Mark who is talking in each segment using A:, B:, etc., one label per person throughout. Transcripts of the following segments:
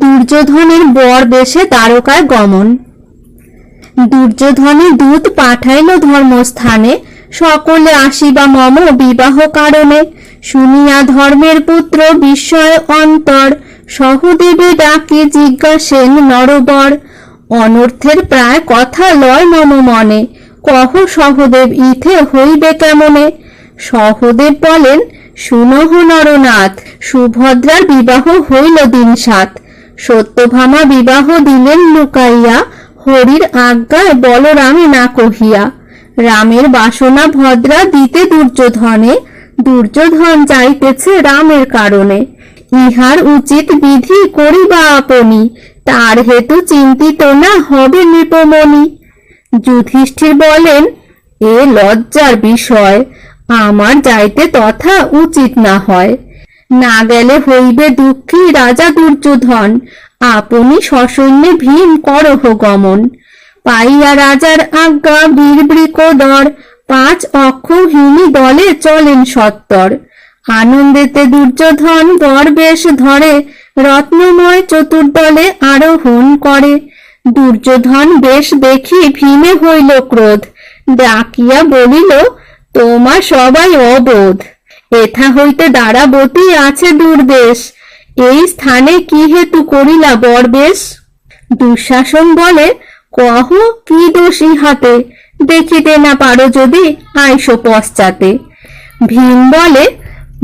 A: দুর্যোধনের বর বেশে দ্বারকায় গমন। দুর্যোধনের দূত পাঠাইল ধর্মস্থানে, সকলে আসিবা মম বিবাহ কারণে। শুনিয়া ধর্মের পুত্র বিস্ময় অন্তর, সহদেবে ডাকি জিজ্ঞাসেন নরবর, অনর্থের প্রায় কথা লয় মম মনে, কহ সহদেব ইথে হইবে কেমনে? সহদেব বলেন, শুনহ নরনাথ, সুভদ্রার বিবাহ হইল দিন সাত সত্যভামা বিবাহ দিলেন লুকাইয়া, হরির আজ্ঞায় বলরামে না কহিয়া। রামের বাসনা ভদ্রা দিতে দুর্যোধনে, দুর্যোধন চাইতেছে রামের কারণে। ইহার উচিত বিধি করিবা আপনি, তার হেতু চিন্তিত না হবে নৃপমণি। যুধিষ্ঠির বলেন, এ লজ্জার বিষয়, আমার যাইতে তথা উচিত না হয়। না গেলে হইবে দুঃখী রাজা দুর্যোধন। আপনি সসৈন্যে ভীম করহ গমন। পাইয়া রাজার আজ্ঞা বীরবৃকদর পাঁচ অক্ষহীনী দলে চলেন সত্তর। আনন্দেতে দুর্যোধন বর বেশ ধরে, রত্নময় চতুর্দলে আরোহণ করে। দুর্যোধন বেশ দেখি ভীমে হইল ক্রোধ। ডাকিয়া বলিল, তোমার সবাই অবোধ। এথা হইতে দাঁড়াবতী আছে দুর্দেশ। এই স্থানে কি হেতু করিলা বরবেশ? দুঃশাসন বলে, কহ, কি দোষ ইহাতে? দেখিতে না পারো যদি, আইসো পশ্চাতে। ভীম বলে,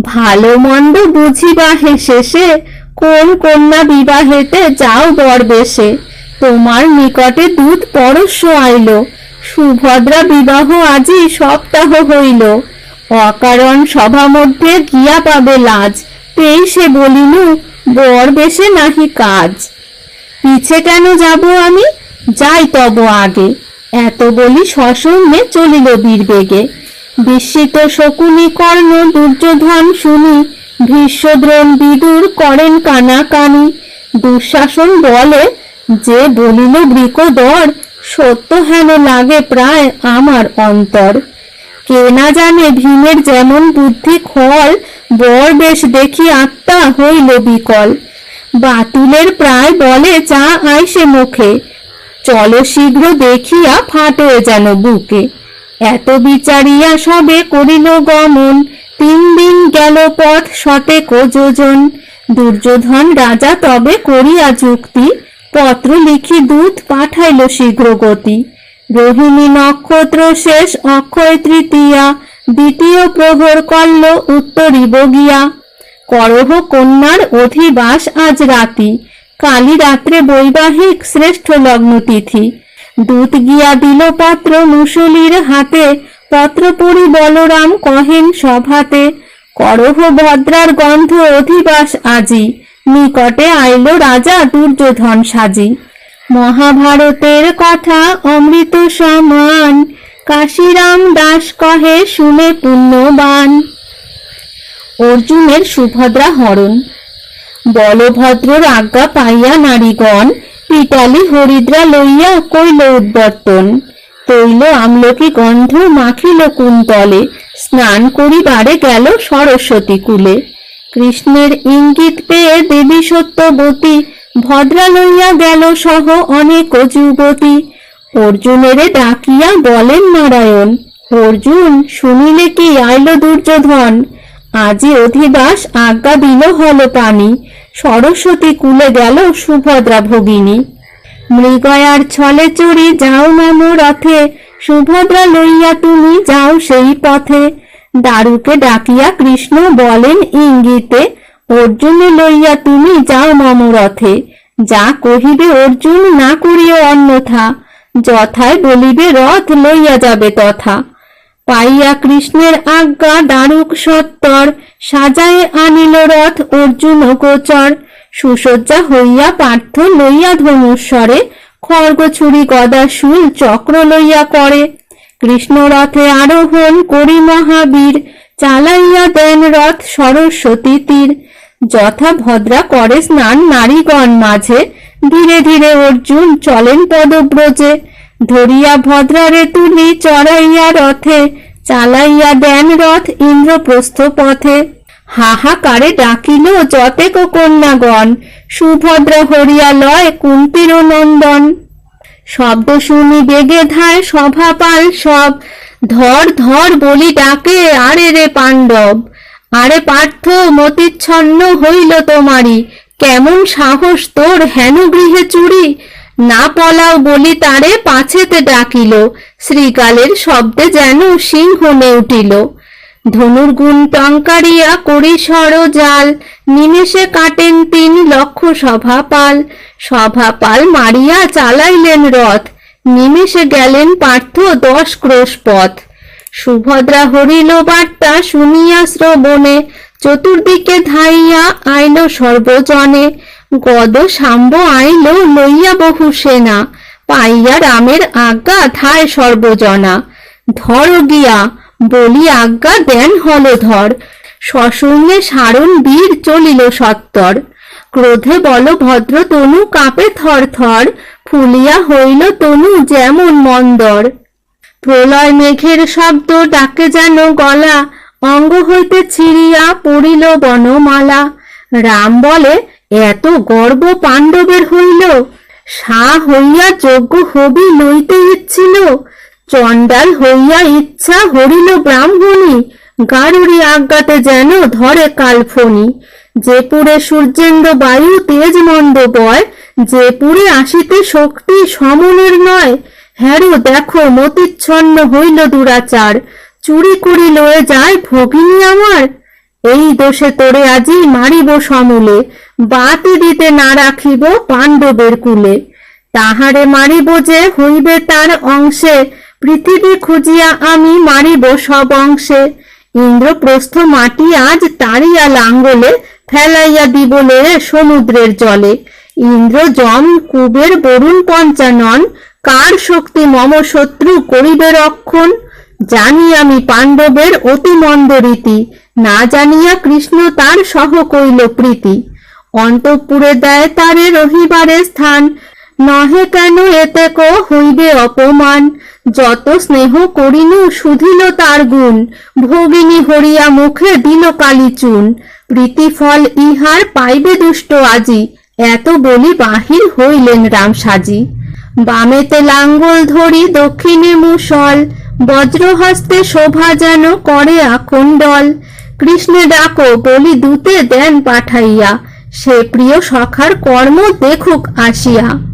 A: ভালো মন্দ বুঝিবাহে শেষে, কোন কন্যা বিবাহেতে যাও বরবেশে। তোমার নিকটে দুধ পরশ আইল। সুভদ্রা বিবাহ আজি সপ্তাহ হইল। অকারণ সভা মধ্যে গিয়া পাবে লাজ। তেই সে বলিনু বর বেশে নাহি কাজ। পিছে কেন যাব আমি? যাই তব আগে। এত বলি সসৈন্যে চলিল বীরবেগে। বিস্মিত শকুনি কর্ণ দুর্যোধন শুনি, ভীষ্মদ্রোণ বিদুর করেন কানা কানি দুঃশাসন বলে যে বলিল, বৃকদর, সত্য হেন লাগে প্রায় আমার অন্তর। কে না জানে ভীমের যেমন বুদ্ধি খল, বর বেশ দেখি আত্মা হইল বিকল। বাতুলের প্রায় বলে চা আইসে মুখে। চলো শীঘ্র দেখিয়া ফাটে যেন বুকে। এত বিচারিয়া সবে করিল গমন। তিন দিন গেল পথ শতেক যোজন। দুর্যোধন রাজা তবে করিয়া যুক্তি। পত্র লিখি দূত পাঠাইল শীঘ্র গতি। রোহিণী নক্ষত্র শেষ অক্ষয় তৃতীয়া, দ্বিতীয় প্রহর কল্ল উত্তরী বগিয়া। করহ কন্যার অধিবাস আজ রাতি। কালী রাত্রে বৈবাহিক শ্রেষ্ঠ লগ্ন তিথি দূত গিয়া দিল পাত্র মুসলির হাতে। পত্র পড়ি বলরাম কহেন সভাতে, করহ ভদ্রার গন্ধ অধিবাস আজি। নিকটে আইল রাজা দুর্যোধন সাজি। মহাভারতের কথা অমৃত সমান। কাশিরাম দাস কহে, শুনে পুণ্যবান। অর্জুনের সুভদ্রা হরণ। বলভদ্রর আজ্ঞা পাইয়া নারীগণ, পিতালি হরিদ্রা লইয়া কইল উদ্বর্তন। তৈল আমলকি গন্ধ মাখিল কুন্তলে, স্নান করিবারে গেল সরস্বতী কূলে। কৃষ্ণের ইঙ্গিত পেয়ে দেবী সত্যবতী ভদ্রা লইয়া গেল সহ অনেক যুবতী অর্জুনেরে ডাকিয়া বলেন, নারায়ণ, অর্জুন, শুনিলে কি আইল দুর্যোধন? আজি অধিবাস আজ্ঞা দিল হল পানি সরস্বতী কুলে গেল সুভদ্রা ভগিনী। মৃগয়ার ছলে চড়ি যাও মাম রথে, সুভদ্রা লইয়া তুমি যাও সেই পথে। দারুকে ডাকিয়া কৃষ্ণ বলেন, ইঙ্গিতে অর্জুনে লইয়া তুমি যাও মম রথে যা কহিবে অর্জুন, না করিও অন্যথা। যথায় বলিবে, রথ লইয়া যাবে তথা। পাইয়া কৃষ্ণের আজ্ঞা দারুক সত্তর, সাজায়ে আনিল রথ অর্জুন গোচর। সুসজ্জা হইয়া পার্থ লইয়া ধনুস্বরে ছুরি গদা শুল চক্র লইয়া করে কৃষ্ণ রথে আরোহণ করি মহাবীর, চালাইয়া দেন রথ সরস্বতী তীর। যথা ভদ্রা করে স্নান নারীগণ মাঝে। ধীরে ধীরে অর্জুন চলেন পদব্রজে। ধরিয়া ভদ্রারে তুলি চড়াইয়া রথে, চালাইয়া দেন রথ ইন্দ্রপ্রস্থ পথে। হাহাকারে ডাকিল যতেক কন্যাগণ, সুভদ্রা হরিয়া লয় কুন্তির নন্দন। শব্দ শুনি বেগে ধায় সভাপাল সব। ধর ধর বলি ডাকে আরে রে পাণ্ডব। আরে পার্থ, মতিচ্ছন্ন হইল তোমারি কেমন সাহস তোর হেন গৃহে চুরি? না পলাও বলি তারে পাছেতে ডাকিল। শ্রীকালের শব্দে যেন সিংহ উঠিল। ধনুর গুণ টঙ্কারিয়া করি সর জাল। নিমেষে কাটেন তিন লক্ষ সভাপাল। সভাপাল মারিয়া চালাইলেন রথ। নিমেষে গেলেন পার্থ দশ ক্রোশ পথ। সুভদ্রা হরিল বার্তা শুনিয়া শ্রবণে, চতুর্দিকে ধাইয়া আইল সর্বজনে। গদ সাম্ব আইল লইয়া বহু সেনা, পাইয়া রামের আজ্ঞা ধায় সর্বজনা। ধর গিয়া, বলি আজ্ঞা দেন হলধর সশূন্যে সারণ বীর চলিল সত্তর। ক্রোধে বল ভদ্র তনু কাঁপে থর থর ফুলিয়া হইল তনু যেমন মন্দর। প্রলয় মেঘের শব্দ ডাকে যেন গলা, অঙ্গ হইতে ছিড়িয়া পড়িল বনমালা। রাম বলে, এত গর্ব পাণ্ডবের হইল। সা হইয়া যজ্ঞ হবি লইতে ইচ্ছিল। চণ্ডাল হইয়া ইচ্ছা হরিল ব্রাহ্মণী। গারুরি আজ্ঞাতে যেন ধরে কালফনি যে পুরে সূর্যেন্দ্র বায়ু তেজ মন্দ বয়, যে পুরে আসিতে শক্তি সমনের নয় হ্যারো, দেখো, মতিচ্ছন্ন হইল দুরাচার। চুরি করি লয়ে যায় ভগিনী আমার। এই দোষে তোরে আজি মারিব সমূলে, বাতি দিতে না রাখিব পাণ্ডবের কুলে। তাহারে মারিব যে হইবে তার অংশে, পৃথিবী খুঁজিয়া আমি মারিব সব অংশে। ইন্দ্রপ্রস্থ মাটি আজ তাড়িয়া লাঙ্গলে ফেলাইয়া দিবলে সমুদ্রের জলে। ইন্দ্র যম কুবের বরুণ পঞ্চানন, কার শক্তি মম শত্রু করিবে রক্ষণ? জানি আমি পাণ্ডবের অতি মন্দ রীতি, না জানিয়া কৃষ্ণ তার সহ কইল প্রীতি। অন্তঃপুরে দেয় তারে রহিবারে স্থান, নহে কেন এতে কো হইবে অপমান? যত স্নেহ করিনু শুধিল তার গুণ, ভগিনী হরিয়া মুখে দিল কালি চুন। প্রীতিফল ইহার পাইবে দুষ্ট আজি এত বলি বাহির হইলেন রাম সাজি বামেতে লাঙ্গল ধরি, দক্ষিণে মুসল বজ্রহস্তে শোভা যেন করে আকণ্ডল। কৃষ্ণে ডাকো, বলি দূতে দেন পাঠাইয়া। সে প্রিয় সখার কর্ম দেখুক আসিয়া।